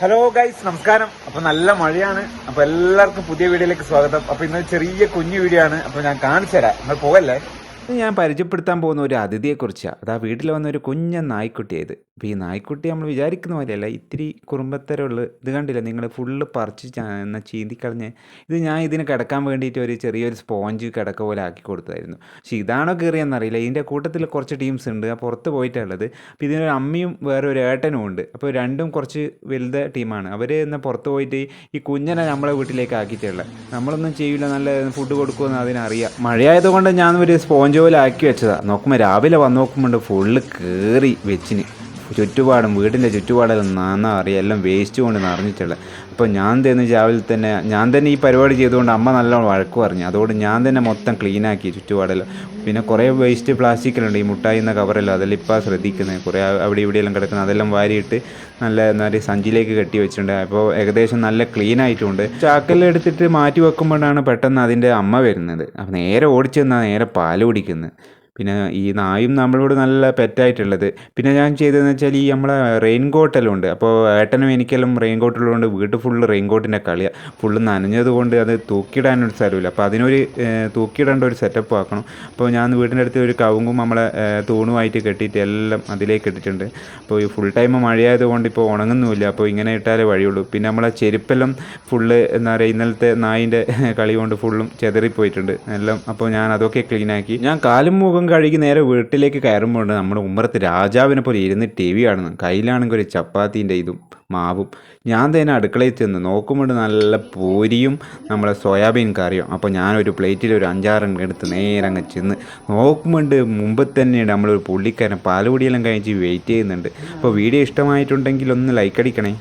Hello guys നമസ്കാരം. അപ്പൊ നല്ല മഴയാണ്. അപ്പൊ എല്ലാവർക്കും പുതിയ വീഡിയോയിലേക്ക് സ്വാഗതം. അപ്പൊ ഇന്ന് ചെറിയ കുഞ്ഞു വീഡിയോ ആണ്. അപ്പൊ ഞാൻ കാണിച്ചു തരാം നിങ്ങൾ പോകല്ലേ ഞാൻ പരിചയപ്പെടുത്താൻ പോകുന്ന ഒരു അതിഥിയെക്കുറിച്ചാണ് അതാ വീട്ടിൽ വന്ന ഒരു കുഞ്ഞൻ നായ്ക്കുട്ടിയായത്. അപ്പോൾ ഈ നായ്ക്കുട്ടി നമ്മൾ വിചാരിക്കുന്ന പോലെയല്ല ഇത്തിരി കുറുമ്പത്തരമുള്ള ഇത് കണ്ടില്ല? നിങ്ങൾ ഫുള്ള് പറിച്ച് എന്നാൽ എന്നാ ചീന്തിക്കളഞ്ഞ്. ഇത് ഞാൻ ഇതിന് കിടക്കാൻ വേണ്ടിയിട്ട് ഒരു ചെറിയൊരു സ്പോഞ്ച് കിടക്ക പോലെ ആക്കി കൊടുത്തായിരുന്നു. പക്ഷേ ഇതാണോ കയറിയെന്നറിയില്ല ഇതിന്റെ കൂട്ടത്തിൽ കുറച്ച് ടീംസ് ഉണ്ട്. ആ പുറത്ത് പോയിട്ടുള്ളത്. അപ്പോൾ ഇതിനൊരു അമ്മയും വേറെ ഒരു ഏട്ടനും ഉണ്ട്. അപ്പോൾ രണ്ടും കുറച്ച് വലുത ടീമാണ് അവർ എന്നാൽ പുറത്ത് പോയിട്ട് ഈ കുഞ്ഞനെ നമ്മളെ വീട്ടിലേക്ക് ആക്കിയിട്ടുള്ളത്. നമ്മളൊന്നും ചെയ്യില്ല നല്ല ഫുഡ് കൊടുക്കുമെന്ന് അതിനറിയാം. മഴയായതുകൊണ്ട് ഞാൻ ഒരു സ്പോഞ്ച് പോലെ ആക്കി വെച്ചതാണ് നോക്കുമ്പോൾ രാവിലെ വന്ന് നോക്കുമ്പോൾ ഫുള്ള് കയറി വെച്ചിന്. ചുറ്റുപാടും വീടിന്റെ ചുറ്റുപാടെല്ലാം നന്നാ അറിയാം എല്ലാം വേസ്റ്റ് കൊണ്ട് നിറഞ്ഞിട്ടുള്ളത് അപ്പോൾ ഞാൻ തന്നെ രാവിലെ തന്നെ ഞാൻ തന്നെ ഈ പരിപാടി ചെയ്തുകൊണ്ട് അമ്മ നല്ലോണം വഴക്ക് പറഞ്ഞു. അതുകൊണ്ട് ഞാൻ തന്നെ മൊത്തം ക്ലീനാക്കി ചുറ്റുപാടെല്ലാം. പിന്നെ കുറേ വേസ്റ്റ് പ്ലാസ്റ്റിക്കിലുണ്ട് ഈ മുട്ടായി എന്ന കവറെല്ലാം അതെല്ലാം ഇപ്പോൾ ശ്രദ്ധിക്കുന്നത് കുറേ അവിടെ ഇവിടെയെല്ലാം കിടക്കുന്നത് അതെല്ലാം വാരിയിട്ട് നല്ല എന്താ പറയുക സഞ്ചിയിലേക്ക് കെട്ടി വെച്ചിട്ടുണ്ട്. അപ്പോൾ ഏകദേശം നല്ല ക്ലീൻ ആയിട്ടുണ്ട്. ചാക്കെല്ലാം എടുത്തിട്ട് മാറ്റി വെക്കുമ്പോഴാണ് പെട്ടെന്ന് അതിന്റെ അമ്മ വരുന്നത്. അപ്പോൾ നേരെ ഓടിച്ചു നേരെ പാൽ കുടിക്കുന്നത് പിന്നെ ഈ നായും നമ്മളോട് നല്ല പെറ്റായിട്ടുള്ളത്. പിന്നെ ഞാൻ ചെയ്തതെന്ന് വെച്ചാൽ ഈ നമ്മളെ റെയിൻ കോട്ടെല്ലാം ഉണ്ട്. അപ്പോൾ ഏട്ടനും എനിക്കെല്ലാം റെയിൻ കോട്ടുള്ളതുകൊണ്ട് വീട്ടിൽ ഫുള്ള് റെയിൻ കോട്ടിന്റെ കളിയാണ് ഫുള്ള് നനഞ്ഞതുകൊണ്ട് അത് തൂക്കിയിടാനൊരു സ്ഥലമില്ല അപ്പോൾ അതിനൊരു തൂക്കിയിടേണ്ട ഒരു സെറ്റപ്പ് ആക്കണം. അപ്പോൾ ഞാൻ വീടിന്റെ അടുത്ത് ഒരു കവുങ്ങും നമ്മളെ തൂണുമായിട്ട് കെട്ടിയിട്ട് എല്ലാം അതിലേക്ക് ഇട്ടിട്ടുണ്ട്. അപ്പോൾ ഈ ഫുൾ ടൈം മഴയായതുകൊണ്ട് ഇപ്പോൾ ഉണങ്ങുന്നുമില്ല. അപ്പോൾ ഇങ്ങനെ ഇട്ടാലേ വഴിയുള്ളൂ. പിന്നെ നമ്മളെ ചെരുപ്പെല്ലാം ഫുള്ള് എന്താ പറയുക ഇന്നലത്തെ നായിന്റെ കളി കൊണ്ട് ഫുള്ളും ചെതറിപ്പോയിട്ടുണ്ട്. എല്ലാം അപ്പോൾ ഞാൻ അതൊക്കെ ക്ലീനാക്കി ഞാൻ കാലും മുഖം കഴുകി നേരെ വീട്ടിലേക്ക് കയറുമ്പോൾ നമ്മുടെ ഉമ്മറത്ത് രാജാവിനെ പോലെ ഇരുന്ന് ടി വി കാണുന്നു. കയ്യിലാണെങ്കിൽ ഒരു ചപ്പാത്തിന്റെ ഇതും മാവും. ഞാൻ തന്നെ അടുക്കളയിൽ ചെന്ന് നോക്കുമ്പോൾ നല്ല പൂരിയും നമ്മളെ സോയാബീൻ കറിയും. അപ്പോൾ ഞാനൊരു പ്ലേറ്റിൽ ഒരു അഞ്ചാറെണ്ണം എടുത്ത് നേരെ അങ്ങ് ചെന്ന് നോക്കുമ്പോൾ മുമ്പ് തന്നെ നമ്മളൊരു പുള്ളിക്കാരൻ പാലുപൊടിയെല്ലാം കഴിച്ച് വെയിറ്റ് ചെയ്യുന്നുണ്ട്. അപ്പോൾ വീഡിയോ ഇഷ്ടമായിട്ടുണ്ടെങ്കിൽ ഒന്ന് ലൈക്ക് അടിക്കണേ.